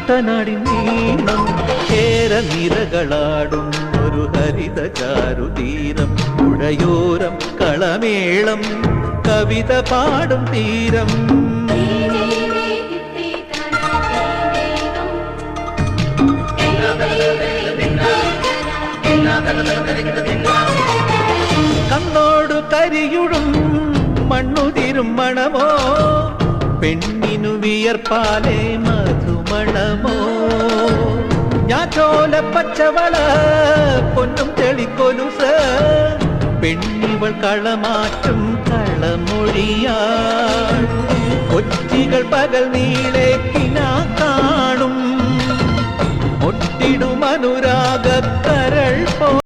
കുട്ടനാടി നീളം ഏറെ നിരകളാടും ഒരു ഹരിത ചാരുതീരം പുഴയോരം കളമേളം കവിത പാടും തീരം. കണ്ണോടു കരിയുടും മണ്ണുതിരും മണമോ? പെണ്ണിനു വിയർപ്പാലേ മധുമണമോ? ഞാൻ ചോല പച്ചവള പൊന്നും തെളിക്കൊലുസ പെണ്ണിവൾ കളമാറ്റും കളമൊഴിയാൾ കൊച്ചികൾ പകൽ നീളെ കിനാ കാണും. ഒട്ടിടും അനുരാഗക്കരൾ പോ